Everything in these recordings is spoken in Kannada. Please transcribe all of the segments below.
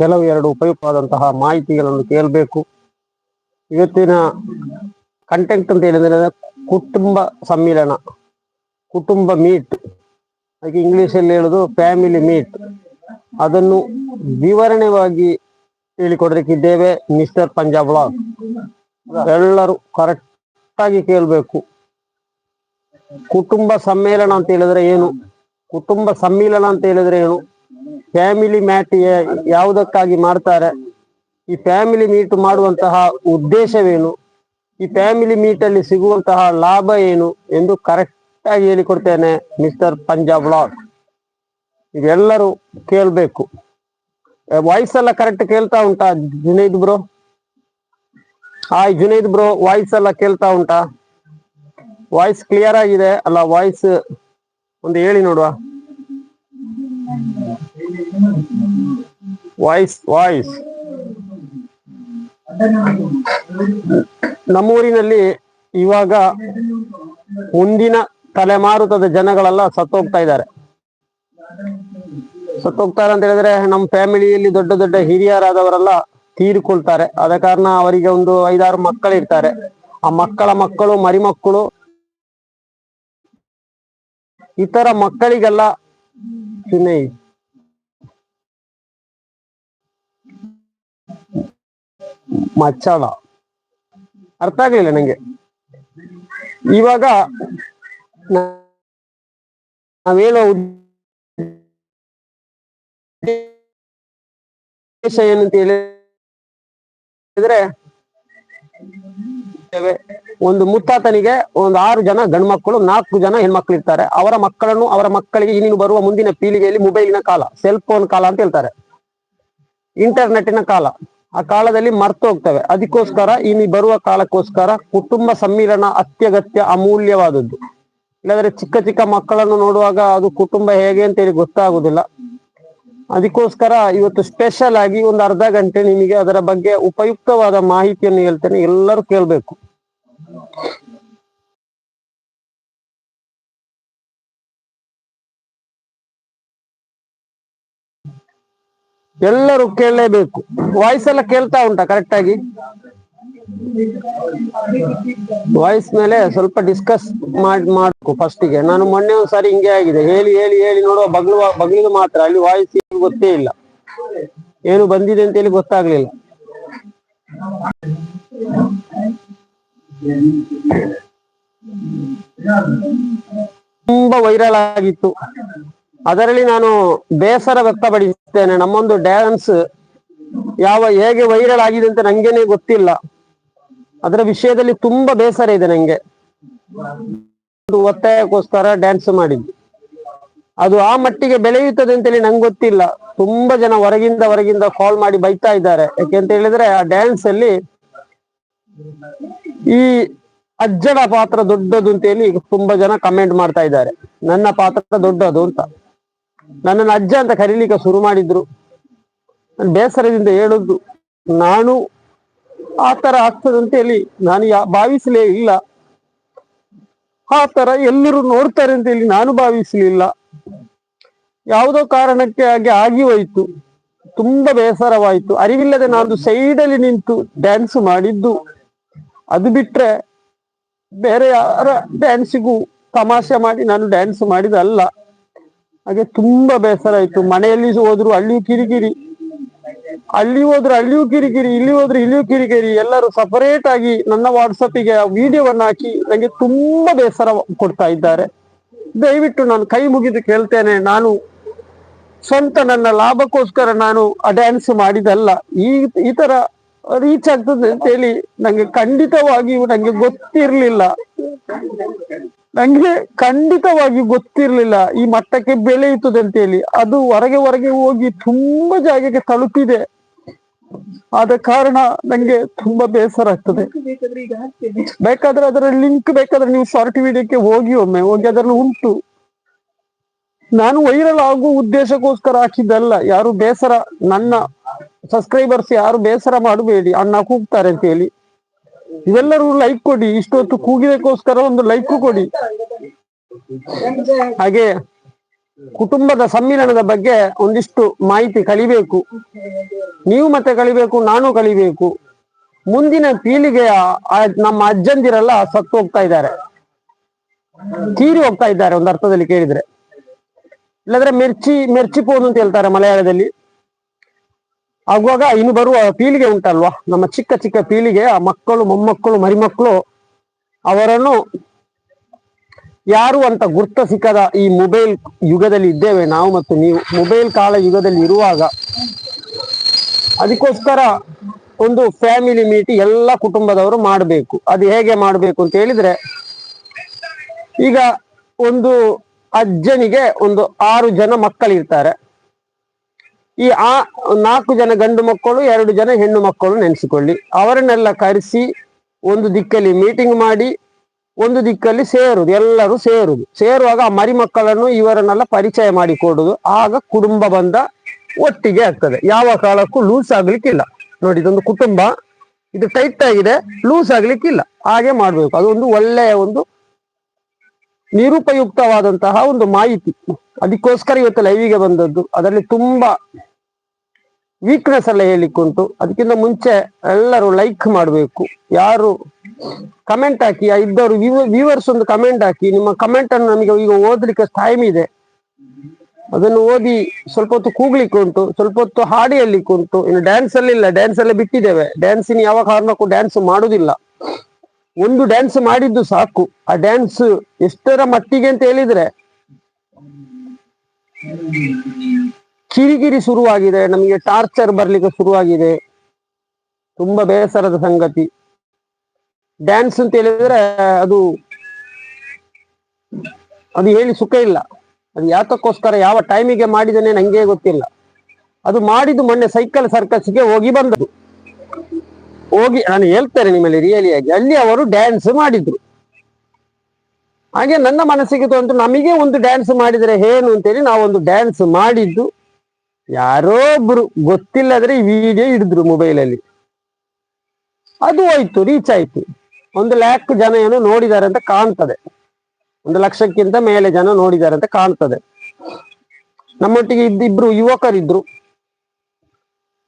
ಕೆಲವು ಎರಡು ಉಪಯುಕ್ತವಾದಂತಹ ಮಾಹಿತಿಗಳನ್ನು ಕೇಳಬೇಕು. ಇವತ್ತಿನ ಕಂಟೆಂಟ್ ಅಂತ ಹೇಳಿದ್ರೆ ಕುಟುಂಬ ಸಮ್ಮಿಲನ, ಕುಟುಂಬ ಮೀಟ್ ಹಾಗೆ ಇಂಗ್ಲಿಷಲ್ಲಿ ಹೇಳೋದು ಫ್ಯಾಮಿಲಿ ಮೀಟ್ ಅದನ್ನು ವಿವರಣೆವಾಗಿ ಹೇಳಿಕೊಡ್ಲಿಕ್ಕಿದ್ದೇವೆ ಮಿಸ್ಟರ್ ಪಂಜಾಬ್ ಬ್ಲಾಗ್ ಎಲ್ಲರೂ ಕರೆಕ್ಟ್ ಆಗಿ ಕೇಳಬೇಕು. ಕುಟುಂಬ ಸಮ್ಮೇಳನ ಅಂತ ಹೇಳಿದ್ರೆ ಏನು? ಕುಟುಂಬ ಸಮ್ಮಿಲನ ಅಂತ ಹೇಳಿದ್ರೆ ಏನು? ಫ್ಯಾಮಿಲಿ ಮ್ಯಾಟ್ ಯಾವುದಕ್ಕಾಗಿ ಮಾಡ್ತಾರೆ? ಈ ಫ್ಯಾಮಿಲಿ ಮೀಟ್ ಮಾಡುವಂತಹ ಉದ್ದೇಶವೇನು? ಈ ಫ್ಯಾಮಿಲಿ ಮೀಟ್ ಅಲ್ಲಿ ಸಿಗುವಂತಹ ಲಾಭ ಏನು ಎಂದು ಕರೆಕ್ಟ್ ಆಗಿ ಹೇಳಿಕೊಡ್ತೇನೆ ಮಿಸ್ಟರ್ ಪಂಜಾಬ್ ಲಾಡ್ ಇದೆಲ್ಲರೂ ಕೇಳಬೇಕು. ವಾಯ್ಸ್ ಎಲ್ಲ ಕರೆಕ್ಟ್ ಕೇಳ್ತಾ ಉಂಟಾ Junaid bro hi Junaid bro voice ಎಲ್ಲ ಕೇಳ್ತಾ ಉಂಟಾ? ವಾಯ್ಸ್ ಕ್ಲಿಯರ್ ಆಗಿದೆ. ಅಲ್ಲ ವಾಯ್ಸ್ ಒಂದು ಹೇಳಿ ನೋಡುವ. Voice voice. ನಮ್ಮೂರಿನಲ್ಲಿ ಇವಾಗ ಮುಂದಿನ ತಲೆಮಾರುತದ ಜನಗಳೆಲ್ಲ ಸತ್ತೋಗ್ತಾ ಇದ್ದಾರೆ. ಸತ್ತೋಗ್ತಾರೆ ಅಂತ ಹೇಳಿದ್ರೆ ನಮ್ಮ ಫ್ಯಾಮಿಲಿಯಲ್ಲಿ ದೊಡ್ಡ ದೊಡ್ಡ ಹಿರಿಯರಾದವರೆಲ್ಲ ತೀರಿಕೊಳ್ತಾರೆ. ಆದ ಕಾರಣ ಅವರಿಗೆ ಒಂದು ಐದಾರು ಮಕ್ಕಳಿರ್ತಾರೆ ಆ ಮಕ್ಕಳ ಮಕ್ಕಳು, ಮರಿಮಕ್ಕಳು, ಇತರ ಮಕ್ಕಳಿಗೆಲ್ಲ ಚಿನ್ನೈ ಮಚ್ಚಳ. ಅರ್ಥ ಆಗ್ಲಿಲ್ಲ ನಂಗೆ. ಇವಾಗ ನಾವ್ ಹೇಳೋ ಉದ್ದೇಶ ಏನಂತ ಹೇಳಿದ್ರೆ, ಒಂದು ಮುತ್ತಾತನಿಗೆ ಒಂದು ಆರು ಜನ ಗಂಡು ಮಕ್ಕಳು, ನಾಲ್ಕು ಜನ ಹೆಣ್ಮಕ್ಳು ಇರ್ತಾರೆ. ಅವರ ಮಕ್ಕಳನ್ನು, ಅವರ ಮಕ್ಕಳಿಗೆ ಇನ್ನು ಬರುವ ಮುಂದಿನ ಪೀಳಿಗೆಯಲ್ಲಿ ಮೊಬೈಲಿನ ಕಾಲ ಸೆಲ್ ಫೋನ್ ಕಾಲ ಅಂತ ಹೇಳ್ತಾರೆ. ಇಂಟರ್ನೆಟ್ಟಿನ ಕಾಲ. ಆ ಕಾಲದಲ್ಲಿ ಮರ್ತೋಗ್ತವೆ. ಅದಕ್ಕೋಸ್ಕರ ಇನ್ನು ಬರುವ ಕಾಲಕ್ಕೋಸ್ಕರ ಕುಟುಂಬ ಸಮ್ಮಿಲನ ಅತ್ಯಗತ್ಯ ಅಮೂಲ್ಯವಾದದ್ದು. ಇಲ್ಲಾಂದ್ರೆ ಚಿಕ್ಕ ಚಿಕ್ಕ ಮಕ್ಕಳನ್ನು ನೋಡುವಾಗ ಅದು ಕುಟುಂಬ ಹೇಗೆ ಅಂತ ಹೇಳಿ ಗೊತ್ತಾಗುದಿಲ್ಲ. ಅದಕ್ಕೋಸ್ಕರ ಇವತ್ತು ಸ್ಪೆಷಲ್ ಆಗಿ ಒಂದು ಅರ್ಧ ಗಂಟೆ ನಿಮಗೆ ಅದರ ಬಗ್ಗೆ ಉಪಯುಕ್ತವಾದ ಮಾಹಿತಿಯನ್ನು ಹೇಳ್ತೇನೆ. ಎಲ್ಲರೂ ಕೇಳ್ಬೇಕು. ಎಲ್ಲರೂ ಕೇಳಲೇಬೇಕು. ವಾಯ್ಸ್ ಎಲ್ಲ ಕೇಳ್ತಾ ಉಂಟಾ ಕರೆಕ್ಟ್ ಆಗಿ? ವಾಯ್ಸ್ ಮೇಲೆ ಸ್ವಲ್ಪ ಡಿಸ್ಕಸ್ ಮಾಡಿ, ಮಾಡಬೇಕು ಫಸ್ಟಿಗೆ ನಾನು ಮೊನ್ನೆ ಒಂದ್ಸಾರಿ ಹಿಂಗೆ ಆಗಿದೆ. ಹೇಳಿ ಹೇಳಿ ಹೇಳಿ ನೋಡುವ ಬಗ್ಲು ಬಗ್ಲಿದು ಮಾತ್ರ. ಅಲ್ಲಿ ವಾಯ್ಸ್ ಗೊತ್ತೇ ಇಲ್ಲ. ಏನು ಬಂದಿದೆ ಅಂತ ಹೇಳಿ ಗೊತ್ತಾಗ್ಲಿಲ್ಲ. ತುಂಬಾ ವೈರಲ್ ಆಗಿತ್ತು. ಅದರಲ್ಲಿ ನಾನು ಬೇಸರ ವ್ಯಕ್ತಪಡಿಸುತ್ತೇನೆ. ನಮ್ಮೊಂದು ಡ್ಯಾನ್ಸ್ ಯಾವ ಹೇಗೆ ವೈರಲ್ ಆಗಿದೆ ಅಂತ ನಂಗೇನೆ ಗೊತ್ತಿಲ್ಲ. ಅದರ ವಿಷಯದಲ್ಲಿ ತುಂಬಾ ಬೇಸರ ಇದೆ ನಂಗೆ. ಒಂದು ಒತ್ತಾಯಕ್ಕೋಸ್ಕರ ಡ್ಯಾನ್ಸ್ ಮಾಡಿದ್ದು. ಅದು ಆ ಮಟ್ಟಿಗೆ ಬೆಳೆಯುತ್ತದೆ ಅಂತೇಳಿ ನಂಗೆ ಗೊತ್ತಿಲ್ಲ. ತುಂಬಾ ಜನ ಹೊರಗಿಂದ ಹೊರಗಿಂದ ಕಾಲ್ ಮಾಡಿ ಬೈತಾ ಇದ್ದಾರೆ. ಯಾಕೆ ಅಂತ ಹೇಳಿದ್ರೆ ಆ ಡ್ಯಾನ್ಸ್ ಅಲ್ಲಿ ಈ ಅಜ್ಜಡ ಪಾತ್ರ ದೊಡ್ಡದು ಅಂತೇಳಿ ತುಂಬಾ ಜನ ಕಮೆಂಟ್ ಮಾಡ್ತಾ ಇದ್ದಾರೆ. ನನ್ನ ಪಾತ್ರ ದೊಡ್ಡದು ಅಂತ. ನನ್ನನ್ನು ಅಜ್ಜ ಅಂತ ಕರೀಲಿಕ್ಕೆ ಶುರು ಮಾಡಿದ್ರು. ಬೇಸರದಿಂದ ಹೇಳುದು, ನಾನು ಆ ತರ ಆಗ್ತದೆ ಅಂತ ಹೇಳಿ, ನಾನು ಯಾ- ಭಾವಿಸಲೇ ಇಲ್ಲ. ಆ ತರ ಎಲ್ಲರೂ ನೋಡ್ತಾರೆ ಅಂತ ಹೇಳಿ ನಾನು ಭಾವಿಸಲಿಲ್ಲ. ಯಾವುದೋ ಕಾರಣಕ್ಕೆ ಹಾಗೆ ಆಗಿ ಹೋಯ್ತು. ತುಂಬಾ ಬೇಸರವಾಯ್ತು. ಅರಿವಿಲ್ಲದೆ ನಾನು ಸೈಡಲ್ಲಿ ನಿಂತು ಡ್ಯಾನ್ಸ್ ಮಾಡಿದ್ದು. ಅದು ಬಿಟ್ರೆ ಬೇರೆ ಯಾರ ಡ್ಯಾನ್ಸಿಗೂ ತಮಾಷೆ ಮಾಡಿ ನಾನು ಡ್ಯಾನ್ಸ್ ಮಾಡಿದಲ್ಲ. ಹಾಗೆ ತುಂಬಾ ಬೇಸರ ಆಯ್ತು. ಮನೆಯಲ್ಲಿ ಹೋದ್ರು ಅಲ್ಲಿಯೂ ಕಿರಿಕಿರಿ. ಅಲ್ಲಿ ಹೋದ್ರೆ ಅಲ್ಲಿಯೂ ಕಿರಿಕಿರಿ ಇಲ್ಲಿ ಹೋದ್ರೆ ಇಲ್ಲಿಯೂ ಕಿರಿಕಿರಿ. ಎಲ್ಲರೂ ಸಪರೇಟ್ ಆಗಿ ನನ್ನ ವಾಟ್ಸಪ್ಪಿಗೆ ವಿಡಿಯೋವನ್ನು ಹಾಕಿ ನನಗೆ ತುಂಬಾ ಬೇಸರ ಕೊಡ್ತಾ ಇದ್ದಾರೆ. ದಯವಿಟ್ಟು ನಾನು ಕೈ ಮುಗಿದು ಕೇಳ್ತೇನೆ. ನಾನು ಸ್ವಂತ ನನ್ನ ಲಾಭಕ್ಕೋಸ್ಕರ ನಾನು ಆ ಡ್ಯಾನ್ಸ್ ಮಾಡಿದಲ್ಲ ಈ ಈ ತರ ರೀಚ್ ಆಗ್ತದೆ ಅಂತ ಹೇಳಿ ನಂಗೆ ಖಂಡಿತವಾಗಿಯೂ ನಂಗೆ ಗೊತ್ತಿರ್ಲಿಲ್ಲ. ನಂಗೆ ಖಂಡಿತವಾಗಿ ಗೊತ್ತಿರ್ಲಿಲ್ಲ ಈ ಮಟ್ಟಕ್ಕೆ ಬೆಳೆಯುತ್ತದೆ ಅಂತ ಹೇಳಿ ಅದು ಹೊರಗೆ ಹೊರಗೆ ಹೋಗಿ ತುಂಬಾ ಜಾಗಕ್ಕೆ ತಲುಪಿದೆ. ಆದ ಕಾರಣ ನಂಗೆ ತುಂಬಾ ಬೇಸರ ಆಗ್ತದೆ. ಬೇಕಾದ್ರೆ ಅದರ ಲಿಂಕ್ ಬೇಕಾದ್ರೆ ನೀವು ಶಾರ್ಟ್ ವಿಡಿಯೋಕ್ಕೆ ಹೋಗಿ ಒಮ್ಮೆ, ಹೋಗಿ ಅದರಲ್ಲಿ ಉಂಟು. ನಾನು ವೈರಲ್ ಆಗುವ ಉದ್ದೇಶಕ್ಕೋಸ್ಕರ ಹಾಕಿದ್ದಲ್ಲ, ಯಾರು ಬೇಸರ, ನನ್ನ ಸಬ್ಸ್ಕ್ರೈಬರ್ಸ್ ಯಾರು ಬೇಸರ ಮಾಡಬೇಡಿ, ಅಣ್ಣ ಕೂಗ್ತಾರೆ ಅಂತ ಹೇಳಿ ಇವೆಲ್ಲರೂ ಲೈಕ್ ಕೊಡಿ. ಇಷ್ಟೊತ್ತು ಕೂಗಿದಕ್ಕೋಸ್ಕರ ಒಂದು ಲೈಕ್ ಕೊಡಿ. ಹಾಗೆ ಕುಟುಂಬದ ಸಮ್ಮಿಲನದ ಬಗ್ಗೆ ಒಂದಿಷ್ಟು ಮಾಹಿತಿ ಕಲಿಬೇಕು. ನೀವು ಮತ್ತೆ ಕಲಿಬೇಕು, ನಾನು ಕಲಿಬೇಕು. ಮುಂದಿನ ಪೀಳಿಗೆಯ ನಮ್ಮ ಅಜ್ಜಂದಿರೆಲ್ಲ ಸತ್ತು ಹೋಗ್ತಾ ಇದ್ದಾರೆ. ತೀರಿ ಹೋಗ್ತಾ ಇದ್ದಾರೆ ಒಂದು ಅರ್ಥದಲ್ಲಿ ಕೇಳಿದ್ರೆ. ಇಲ್ಲದ್ರೆ ಮಿರ್ಚಿ ಪೋದು ಅಂತ ಹೇಳ್ತಾರೆ ಮಲಯಾಳದಲ್ಲಿ. ಆಗುವಾಗ ಇನ್ನು ಬರುವ ಪೀಳಿಗೆ ಉಂಟಲ್ವಾ? ನಮ್ಮ ಚಿಕ್ಕ ಚಿಕ್ಕ ಪೀಳಿಗೆ, ಆ ಮಕ್ಕಳು, ಮೊಮ್ಮಕ್ಕಳು, ಮರಿಮಕ್ಕಳು, ಅವರನ್ನು ಯಾರು ಅಂತ ಗುರ್ತ ಸಿಕ್ಕದ ಈ ಮೊಬೈಲ್ ಯುಗದಲ್ಲಿ ಇದ್ದೇವೆ ನಾವು ಮತ್ತು ನೀವು. ಮೊಬೈಲ್ ಕಾಲ ಯುಗದಲ್ಲಿ ಇರುವಾಗ ಅದಕ್ಕೋಸ್ಕರ ಒಂದು ಫ್ಯಾಮಿಲಿ ಮೀಟ್ ಎಲ್ಲ ಕುಟುಂಬದವರು ಮಾಡಬೇಕು. ಅದು ಹೇಗೆ ಮಾಡಬೇಕು ಅಂತ ಹೇಳಿದ್ರೆ, ಈಗ ಒಂದು ಅಜ್ಜನಿಗೆ ಒಂದು ಆರು ಜನ ಮಕ್ಕಳಿರ್ತಾರೆ. ಈ ಆ ನಾಲ್ಕು ಜನ ಗಂಡು ಮಕ್ಕಳು, ಎರಡು ಜನ ಹೆಣ್ಣು ಮಕ್ಕಳು ನೆನೆಸಿಕೊಳ್ಳಿ. ಅವರನ್ನೆಲ್ಲ ಕರೆಸಿ ಒಂದು ದಿಕ್ಕಲ್ಲಿ ಮೀಟಿಂಗ್ ಮಾಡಿ, ಒಂದು ದಿಕ್ಕಲ್ಲಿ ಸೇರುದು, ಎಲ್ಲರೂ ಸೇರುದು. ಸೇರುವಾಗ ಆ ಮರಿ ಮಕ್ಕಳನ್ನು ಇವರನ್ನೆಲ್ಲ ಪರಿಚಯ ಮಾಡಿಕೊಡುದು ಆಗ ಕುಟುಂಬ ಬಂದ ಒಟ್ಟಿಗೆ ಆಗ್ತದೆ. ಯಾವ ಕಾಲಕ್ಕೂ ಲೂಸ್ ಆಗ್ಲಿಕ್ಕಿಲ್ಲ. ನೋಡಿ, ಇದೊಂದು ಕುಟುಂಬ. ಇದು ಟೈಟ್ ಆಗಿದೆ. ಲೂಸ್ ಆಗ್ಲಿಕ್ಕಿಲ್ಲ. ಹಾಗೆ ಮಾಡ್ಬೇಕು. ಅದೊಂದು ಒಳ್ಳೆಯ ಒಂದು ನಿರುಪಯುಕ್ತವಾದಂತಹ ಒಂದು ಮಾಹಿತಿ. ಅದಕ್ಕೋಸ್ಕರ ಇವತ್ತು ಲೈವಿಗೆ ಬಂದದ್ದು. ಅದರಲ್ಲಿ ತುಂಬಾ ವೀಕ್ನೆಸ್ ಎಲ್ಲ ಹೇಳಿಕ್ಕುಂಟು ಅದಕ್ಕಿಂತ ಮುಂಚೆ ಎಲ್ಲರೂ ಲೈಕ್ ಮಾಡಬೇಕು. ಯಾರು ಕಮೆಂಟ್ ಹಾಕಿ ಇದ್ದವರು ವ್ಯೂವರ್ಸ್ ಒಂದು ಕಮೆಂಟ್ ಹಾಕಿ, ನಿಮ್ಮ ಕಮೆಂಟ್ ಅನ್ನು ನಮಗೆ ಈಗ ಓದ್ಲಿಕ್ಕೆ ಟೈಮ್ ಇದೆ. ಅದನ್ನು ಓದಿ ಸ್ವಲ್ಪ ಹೊತ್ತು ಕೂಗ್ಲಿಕ್ಕೆ ಉಂಟು, ಸ್ವಲ್ಪ ಹೊತ್ತು ಹಾಡಿ ಹೇಳಲಿಕ್ಕೆ ಇನ್ನು ಡ್ಯಾನ್ಸ್ ಅಲ್ಲಿ ಇಲ್ಲ ಡ್ಯಾನ್ಸ್ ಎಲ್ಲ ಬಿಟ್ಟಿದ್ದೇವೆ. ಡ್ಯಾನ್ಸಿನ ಯಾವ ಕಾರಣಕ್ಕೂ ಡ್ಯಾನ್ಸ್ ಮಾಡುದಿಲ್ಲ. ಒಂದು ಡ್ಯಾನ್ಸ್ ಮಾಡಿದ್ದು ಸಾಕು. ಆ ಡ್ಯಾನ್ಸ್ ಎಷ್ಟರ ಮಟ್ಟಿಗೆ ಅಂತ ಹೇಳಿದ್ರೆ ಕಿರಿಕಿರಿ ಶುರುವಾಗಿದೆ, ನಮಗೆ ಟಾರ್ಚರ್ ಬರ್ಲಿಕ್ಕೆ ಶುರುವಾಗಿದೆ. ತುಂಬಾ ಬೇಸರದ ಸಂಗತಿ. ಡ್ಯಾನ್ಸ್ ಅಂತ ಹೇಳಿದ್ರೆ ಅದು ಅದು ಹೇಳಿ ಸುಖ ಇಲ್ಲ. ಅದು ಯಾತಕ್ಕೋಸ್ಕರ ಯಾವ ಟೈಮಿಗೆ ಮಾಡಿದನೆ ನಂಗೆ ಗೊತ್ತಿಲ್ಲ. ಅದು ಮಾಡಿದ್ದು ಮೊನ್ನೆ ಸೈಕಲ್ ಸರ್ಕಸ್ಗೆ ಹೋಗಿ ಬಂದದ್ದು. ಹೋಗಿ, ನಾನು ಹೇಳ್ತೇನೆ ನಿಮ್ಮಲ್ಲಿ ರಿಯಲಿಯಾಗಿ ಅಲ್ಲಿ ಅವರು ಡ್ಯಾನ್ಸ್ ಮಾಡಿದ್ರು. ಹಾಗೆ ನನ್ನ ಮನಸ್ಸಿಗೆ ತೋಂತು ನಮಗೆ ಒಂದು ಡ್ಯಾನ್ಸ್ ಮಾಡಿದರೆ ಏನು ಅಂತೇಳಿ ನಾವೊಂದು ಡ್ಯಾನ್ಸ್ ಮಾಡಿದ್ದು. ಯಾರೋ ಒಬ್ರು ಗೊತ್ತಿಲ್ಲದ್ರೆ ವಿಡಿಯೋ ಹಿಡಿದ್ರು ಮೊಬೈಲ್ ಅಲ್ಲಿ. ಅದು ಹೋಯ್ತು ರೀಚ್ ಆಯ್ತು. ಒಂದು ಲ್ಯಾಕ್ ಜನ ಏನೋ ನೋಡಿದಾರೆ ಅಂತ ಕಾಣ್ತದೆ. ಒಂದು ಲಕ್ಷಕ್ಕಿಂತ ಮೇಲೆ ಜನ ನೋಡಿದಾರೆ ಅಂತ ಕಾಣ್ತದೆ. ನಮ್ಮೊಟ್ಟಿಗೆ ಇದ್ದಿಬ್ರು ಯುವಕರಿದ್ರು.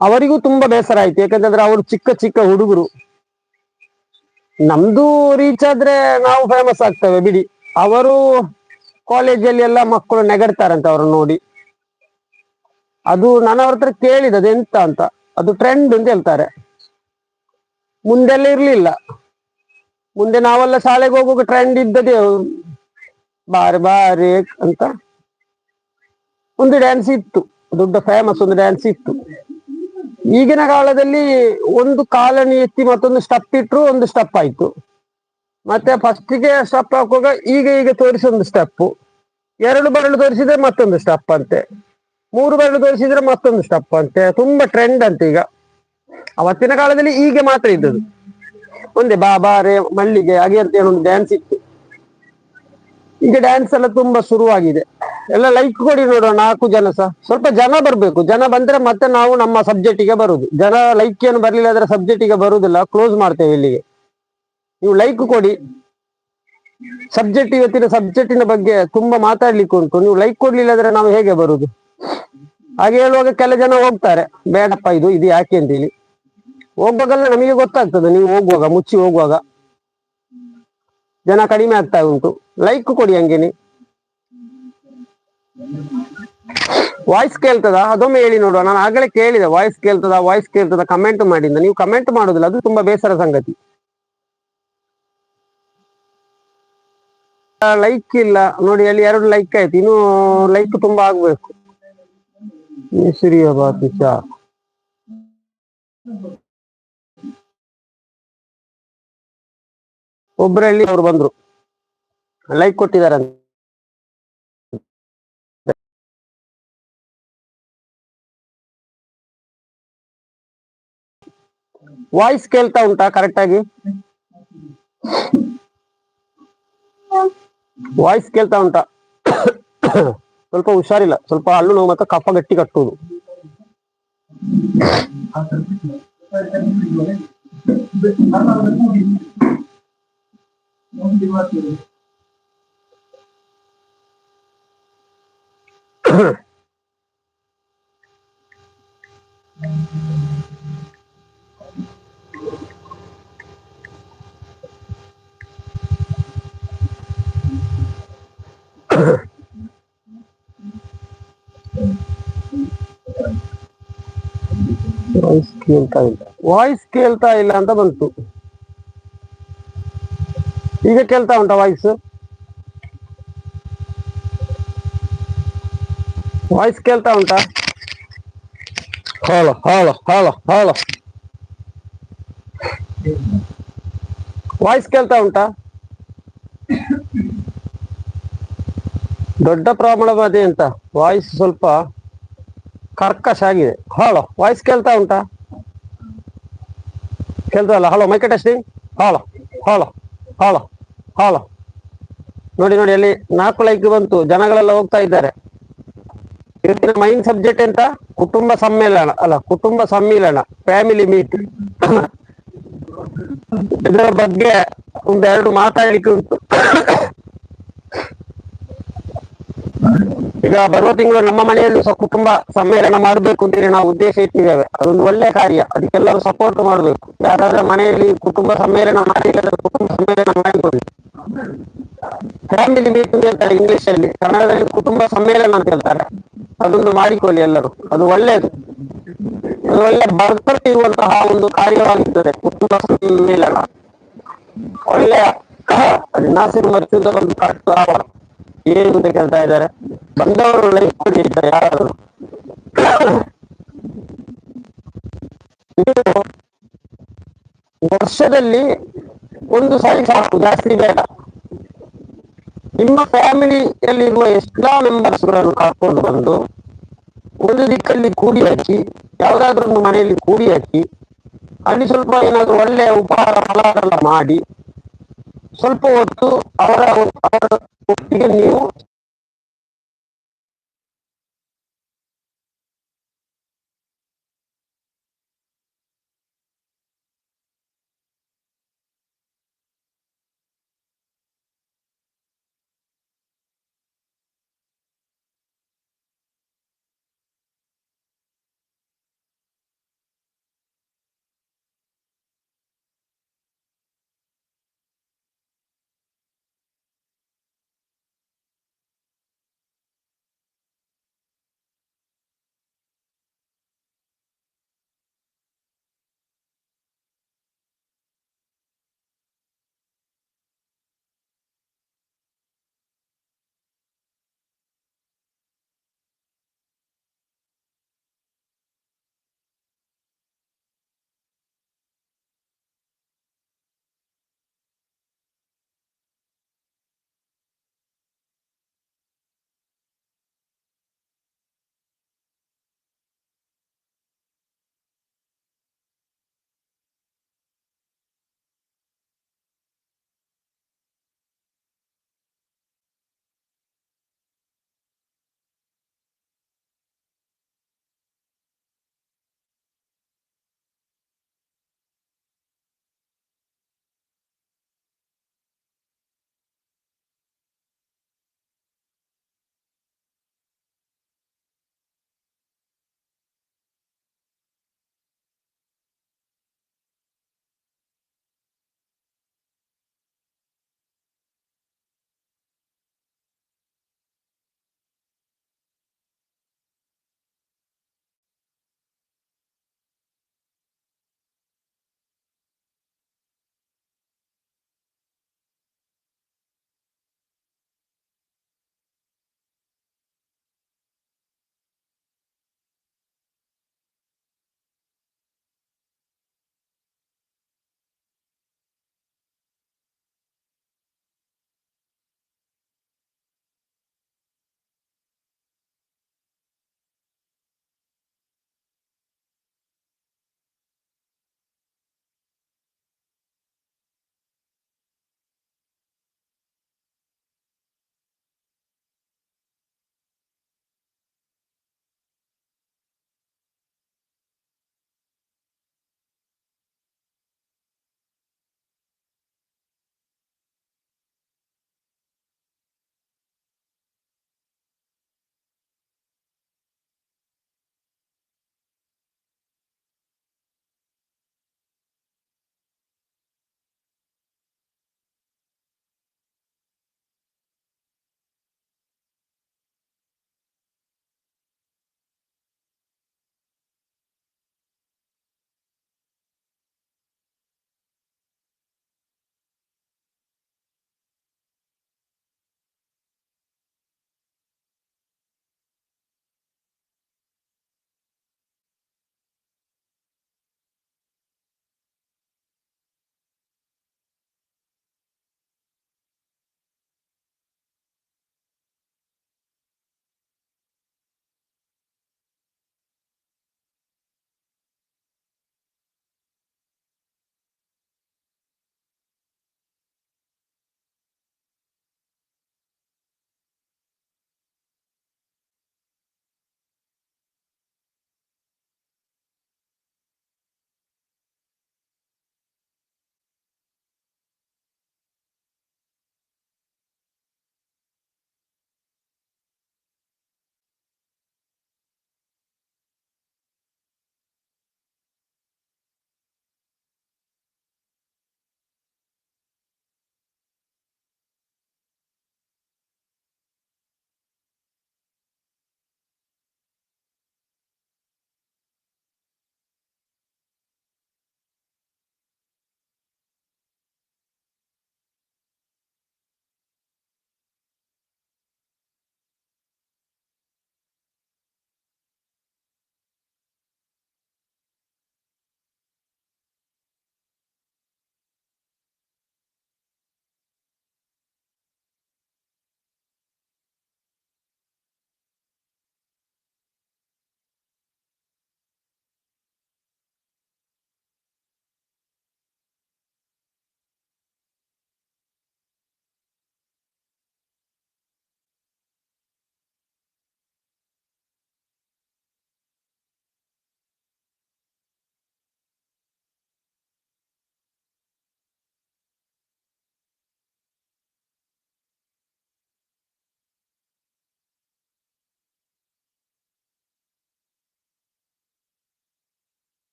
ಅವರಿಗೂ ತುಂಬಾ ಬೇಸರ ಆಯ್ತು. ಯಾಕಂತಂದ್ರೆ ಅವರು ಚಿಕ್ಕ ಚಿಕ್ಕ ಹುಡುಗರು. ನಮ್ದು ರೀಚ್ ಆದ್ರೆ ನಾವು ಫೇಮಸ್ ಆಗ್ತೇವೆ ಬಿಡಿ. ಅವರು ಕಾಲೇಜಲ್ಲಿ ಎಲ್ಲ ಮಕ್ಕಳು ನೆಗಡ್ತಾರಂತೆ ಅವ್ರನ್ನ ನೋಡಿ. ಅದು ನಾನು ಅವ್ರ ಹತ್ರ ಕೇಳಿದೆ ಅದೆಂತ ಅಂತ? ಅದು ಟ್ರೆಂಡ್ ಅಂತ ಹೇಳ್ತಾರೆ. ಮುಂದೆಲ್ಲ ಇರ್ಲಿಲ್ಲ. ಮುಂದೆ ನಾವೆಲ್ಲ ಶಾಲೆಗೆ ಹೋಗುವಾಗ ಟ್ರೆಂಡ್ ಇದ್ದದೇ ಬಾರಿ ಬಾರಿ ಅಂತ. ಒಂದು ಡ್ಯಾನ್ಸ್ ಇತ್ತು. ದೊಡ್ಡ ಫೇಮಸ್ ಒಂದು ಡ್ಯಾನ್ಸ್ ಇತ್ತು. ಈಗಿನ ಕಾಲದಲ್ಲಿ ಒಂದು ಕಾಲನಿ ಎತ್ತಿ ಮತ್ತೊಂದು ಸ್ಟೆಪ್ ಇಟ್ರು ಒಂದು ಸ್ಟೆಪ್ ಆಯ್ತು. ಮತ್ತೆ ಫಸ್ಟಿಗೆ ಸ್ಟೆಪ್ ಹಾಕುವಾಗ ಈಗ ಈಗ ತೋರಿಸೊಂದು ಸ್ಟೆಪ್ ಎರಡು ಬರಲು ತೋರಿಸಿದ್ರೆ ಮತ್ತೊಂದು ಸ್ಟೆಪ್ ಅಂತೆ. ಮೂರು ಬೆರಳು ತೋರಿಸಿದ್ರೆ ಮತ್ತೊಂದು ಸ್ಟೆಪ್ ಅಂತೆ. ತುಂಬಾ ಟ್ರೆಂಡ್ ಅಂತ ಈಗ. ಅವತ್ತಿನ ಕಾಲದಲ್ಲಿ ಹೀಗೆ ಮಾತ್ರ ಇದ್ದದ್ದು. ಒಂದೇ ಬಾ ರೇ, ಮಲ್ಲಿಗೆ ಹಾಗೆ ಅಂತ ಏನೊಂದು ಡ್ಯಾನ್ಸ್ ಇತ್ತು. ಈಗ ಡ್ಯಾನ್ಸ್ ಎಲ್ಲ ತುಂಬಾ ಶುರುವಾಗಿದೆ. ಎಲ್ಲ ಲೈಕ್ ಕೊಡಿ ನೋಡುವ ನಾಲ್ಕು ಜನ ಸಹ ಸ್ವಲ್ಪ ಜನ ಬರ್ಬೇಕು. ಜನ ಬಂದ್ರೆ ಮತ್ತೆ ನಾವು ನಮ್ಮ ಸಬ್ಜೆಕ್ಟಿಗೆ ಬರುದು. ಜನ ಲೈಕ್ ಏನು ಬರ್ಲಿಲ್ಲ ಅಂದ್ರೆ ಸಬ್ಜೆಕ್ಟಿಗೆ ಬರುದಿಲ್ಲ. ಕ್ಲೋಸ್ ಮಾಡ್ತೇವೆ ಇಲ್ಲಿಗೆ. ನೀವು ಲೈಕ್ ಕೊಡಿ. ಸಬ್ಜೆಕ್ಟ್ ಇವತ್ತಿನ ಸಬ್ಜೆಕ್ಟಿನ ಬಗ್ಗೆ ತುಂಬಾ ಮಾತಾಡ್ಲಿಕ್ಕೆ ಉಂಟು ನೀವು ಲೈಕ್ ಕೊಡ್ಲಿಲ್ಲ ಅಂದ್ರೆ ನಾವು ಹೇಗೆ ಬರುದು? ಹಾಗೆ ಹೇಳುವಾಗ ಕೆಲ ಜನ ಹೋಗ್ತಾರೆ, ಬೇಡಪ್ಪ ಇದು ಇದು ಯಾಕೆ ಅಂತ ಹೇಳಿ ಹೋಗುವಾಗೆಲ್ಲ ನಮಗೆ ಗೊತ್ತಾಗ್ತದೆ, ನೀವು ಹೋಗುವಾಗ, ಮುಚ್ಚಿ ಹೋಗುವಾಗ. ಜನ ಕಡಿಮೆ ಆಗ್ತಾ ಉಂಟು. ಲೈಕ್ ಕೊಡಿ ಹಂಗೇನೆ ವಾಯ್ಸ್ ಕೇಳ್ತದ? ಅದೊಮ್ಮೆ ಹೇಳಿ ನೋಡುವ. ನಾನು ಆಗಲೇ ಕೇಳಿದೆ ವಾಯ್ಸ್ ಕೇಳ್ತದ ವಾಯ್ಸ್ ಕೇಳ್ತದ? ಕಮೆಂಟ್ ಮಾಡಿದ್ದ ನೀವು ಕಮೆಂಟ್ ಮಾಡುದಿಲ್ಲ, ಅದು ತುಂಬಾ ಬೇಸರ ಸಂಗತಿ. ಲೈಕ್ ಇಲ್ಲ. ನೋಡಿ, ಅಲ್ಲಿ ಎರಡು ಲೈಕ್ ಆಯ್ತು. ಇನ್ನು ಲೈಕ್ ತುಂಬಾ ಆಗ್ಬೇಕು. ಸಿರಿಯ ಬಾತಿಚ ಒಬ್ಬರಲ್ಲಿ ಅವ್ರು ಬಂದ್ರು. ಲೈಕ್ ಕೊಟ್ಟಿದ್ದಾರೆ ವಾಯ್ಸ್ ಕೇಳ್ತಾ ಉಂಟಾ ಕರೆಕ್ಟ್ ಆಗಿ? ವಾಯ್ಸ್ ಕೇಳ್ತಾ ಉಂಟಾ. ಸ್ವಲ್ಪ ಹುಷಾರಿಲ್ಲ. ಸ್ವಲ್ಪ ಹಲ್ಲು ನೋವು ಮತ್ತೆ ಕಫ ಗಟ್ಟಿ ಕಟ್ಟುವುದು. ವಾಯ್ಸ್ ಕೇಳ್ತಾ ಇಲ್ಲ. ವಾಯ್ಸ್ ಕೇಳ್ತಾ ಇಲ್ಲ ಅಂತ ಬಂತು. ಈಗ ಕೇಳ್ತಾ ಉಂಟಾ ವಾಯ್ಸ್ ವಾಯ್ಸ್ ಕೇಳ್ತಾ ಉಂಟಾ? Hello hello hello hello voice ಕೇಳ್ತಾ ಉಂಟಾ? ದೊಡ್ಡ ಪ್ರಾಬ್ಲಮ್ ಅಂತ. ವಾಯ್ಸ್ ಸ್ವಲ್ಪ ಕರ್ಕಶ ಆಗಿದೆ. ಹಾಳು. ವಾಯ್ಸ್ ಕೇಳ್ತಾ ಉಂಟಾ? ಕೇಳ್ತಾ ಇಲ್ಲ ಹಲೋ ಮೈಕೆ ಟೆಸ್ಟಿಂಗ್ ಹಾಳು. ಹಾಳು. ಹಾಳು. ಹಾಳು. ನೋಡಿ ನೋಡಿ, ಅಲ್ಲಿ ನಾಲ್ಕು ಲೈಕ್ ಬಂತು. ಜನಗಳೆಲ್ಲ ಹೋಗ್ತಾ ಇದ್ದಾರೆ. ಇವತ್ತಿನ ಮೈನ್ ಸಬ್ಜೆಕ್ಟ್ ಎಂತ? ಕುಟುಂಬ ಸಮ್ಮೇಳನ. ಅಲ್ಲ, ಕುಟುಂಬ ಸಮ್ಮಿಲನ. ಫ್ಯಾಮಿಲಿ ಮೀಟ್ ಇದರ ಬಗ್ಗೆ ಒಂದೆರಡು ಮಾತಾಡ್ಲಿಕ್ಕೆ ಉಂಟು. ಈಗ ಬರುವ ತಿಂಗಳು ನಮ್ಮ ಮನೆಯಲ್ಲಿ ಸಹ ಕುಟುಂಬ ಸಮ್ಮೇಳನ ಮಾಡಬೇಕು ಅಂತೇಳಿ ನಾವು ಉದ್ದೇಶ ಇಟ್ಟಿದ್ದೇವೆ. ಅದೊಂದು ಒಳ್ಳೆ ಕಾರ್ಯ. ಅದಕ್ಕೆಲ್ಲರೂ ಸಪೋರ್ಟ್ ಮಾಡಬೇಕು. ಯಾರಾದ್ರೂ ಮನೆಯಲ್ಲಿ ಕುಟುಂಬ ಸಮ್ಮೇಳನ ಮಾಡಿಲ್ಲ ಕುಟುಂಬ ಸಮ್ಮೇಳನ ಮಾಡಿಕೊಳ್ಳಿ. ಫ್ಯಾಮಿಲಿ ಮೀಟಿಂಗ್ ಹೇಳ್ತಾರೆ ಇಂಗ್ಲಿಷ್ ಅಲ್ಲಿ ಕನ್ನಡದಲ್ಲಿ ಕುಟುಂಬ ಸಮ್ಮೇಳನ ಅಂತ ಹೇಳ್ತಾರೆ. ಅದೊಂದು ಮಾಡಿಕೊಳ್ಳಿ ಎಲ್ಲರೂ. ಅದು ಒಳ್ಳೆಯದು ಅದು ಒಳ್ಳೆ ಬರ್ತಿರುವಂತಹ ಇರುವಂತಹ ಒಂದು ಕಾರ್ಯವಾಗಿರ್ತದೆ ಕುಟುಂಬ ಸಮ್ಮೇಳನ. ಒಳ್ಳೆಯ ನಾಸಿರ್ ಮರ್ಚುದ ಒಂದು ಕಟ್ಟು. ಏನು ಅಂತ ಕೇಳ್ತಾ ಇದ್ದಾರೆ? ಬಂದವರು ಲೈಫ್ ಕೊಡಿ ಯಾರಾದ್ರು ವರ್ಷದಲ್ಲಿ ಒಂದು ಸಾರಿ ಸಾಕು, ಜಾಸ್ತಿ ಬೇಡ. ನಿಮ್ಮ ಫ್ಯಾಮಿಲಿಯಲ್ಲಿರುವ ಎಲ್ಲಾ ಮೆಂಬರ್ಸ್ಗಳನ್ನು ಕರ್ಕೊಂಡು ಬಂದು ಒಂದು ದಿಕ್ಕಲ್ಲಿ ಕೂಡಿ ಹಾಕಿ ಯಾವ್ದಾದ್ರೂ ಮನೆಯಲ್ಲಿ ಕೂಡಿ ಹಾಕಿ, ಅಲ್ಲಿ ಸ್ವಲ್ಪ ಏನಾದ್ರು ಒಳ್ಳೆಯ ಉಪಹಾರ, ಫಲಹಾರ ಎಲ್ಲ ಮಾಡಿ ಸ್ವಲ್ಪ ಹೊತ್ತು ಅವರ ಅವರ ಒಟ್ಟಿಗೆ ನೀವು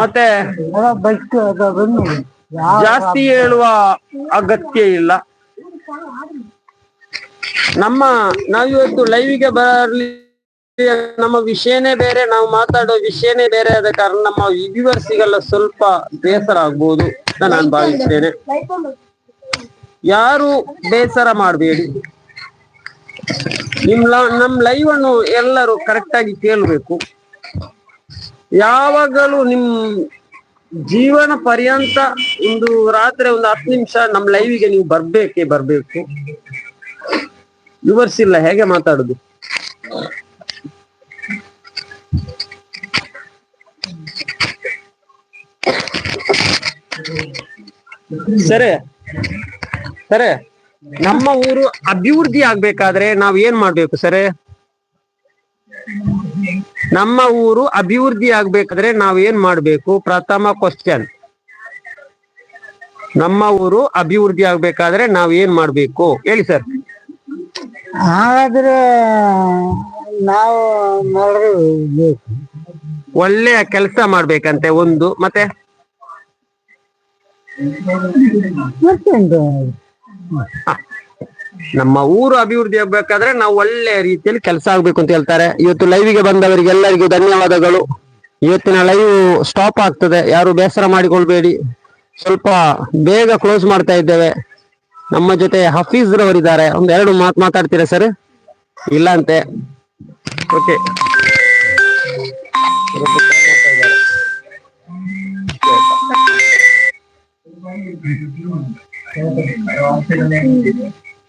ಮತ್ತೆ ಜಾಸ್ತಿ ಹೇಳುವ ಅಗತ್ಯ ಇಲ್ಲ. ನಮ್ಮ ನಾವಿವತ್ತು ಲೈವಿಗೆ ಬರಲಿ, ನಮ್ಮ ವಿಷಯನೇ ಬೇರೆ, ನಾವು ಮಾತಾಡೋ ವಿಷಯನೇ ಬೇರೆ ಆದ ಕಾರಣ ನಮ್ಮ ವ್ಯೂವರ್ಸಿಗೆಲ್ಲ ಸ್ವಲ್ಪ ಬೇಸರ ಆಗ್ಬೋದು ನಾನು ಭಾವಿಸ್ತೇನೆ. ಯಾರು ಬೇಸರ ಮಾಡಬೇಡಿ. ನಿಮ್ ನಮ್ ಲೈವ್ ಅನ್ನು ಎಲ್ಲರೂ ಕರೆಕ್ಟ್ ಆಗಿ ಕೇಳ್ಬೇಕು. ಯಾವಾಗಲೂ ನಿಮ್ ಜೀವನ ಪರ್ಯಂತ ಒಂದು ರಾತ್ರಿ ಒಂದು ಹತ್ತು ನಿಮಿಷ ನಮ್ ಲೈವಿಗೆ ನೀವು ಬರ್ಬೇಕೆ, ಬರ್ಬೇಕು? ವಿವರಿಸಿಲ್ಲ ಹೇಗೆ ಮಾತಾಡುದು? ಸರಿ ಸರಿ, ನಮ್ಮ ಊರು ಅಭಿವೃದ್ಧಿ ಆಗ್ಬೇಕಾದ್ರೆ ನಾವ್ ಏನ್ ಮಾಡ್ಬೇಕು ಸರಿ? ನಮ್ಮ ಊರು ಅಭಿವೃದ್ಧಿ ಆಗ್ಬೇಕಾದ್ರೆ ನಾವ್ ಏನ್ ಮಾಡ್ಬೇಕು? ಪ್ರಥಮ ಕ್ವಶನ್ ನಮ್ಮ ಊರು ಅಭಿವೃದ್ಧಿ ಆಗ್ಬೇಕಾದ್ರೆ ನಾವ್ ಏನ್ ಮಾಡ್ಬೇಕು? ಹೇಳಿ ಸರ್ ಆದ್ರೆ ನಾವು ಒಳ್ಳೆಯ ಕೆಲಸ ಮಾಡ್ಬೇಕಂತೆ ಒಂದು ಮತ್ತೆ? ಮತ್ತೆಂತ ನಮ್ಮ ಊರು ಅಭಿವೃದ್ಧಿ ಆಗ್ಬೇಕಾದ್ರೆ ನಾವು ಒಳ್ಳೆ ರೀತಿಯಲ್ಲಿ ಕೆಲಸ ಆಗ್ಬೇಕು ಅಂತ ಹೇಳ್ತಾರೆ. ಇವತ್ತು ಲೈವ್ಗೆ ಬಂದವರಿಗೆ ಎಲ್ಲರಿಗೂ ಧನ್ಯವಾದಗಳು. ಇವತ್ತಿನ ಲೈವ್ ಸ್ಟಾಪ್ ಆಗ್ತದೆ. ಯಾರು ಬೇಸರ ಮಾಡಿಕೊಳ್ಬೇಡಿ. ಸ್ವಲ್ಪ ಬೇಗ ಕ್ಲೋಸ್ ಮಾಡ್ತಾ ಇದ್ದೇವೆ. ನಮ್ಮ ಜೊತೆ ಹಫೀಜ್ ರವರಿದ್ದಾರೆ. ಒಂದ್ ಎರಡು ಮಾತು ಮಾತಾಡ್ತೀರಾ ಸರ್ ಇಲ್ಲ ಅಂತೆ. ಓಕೆ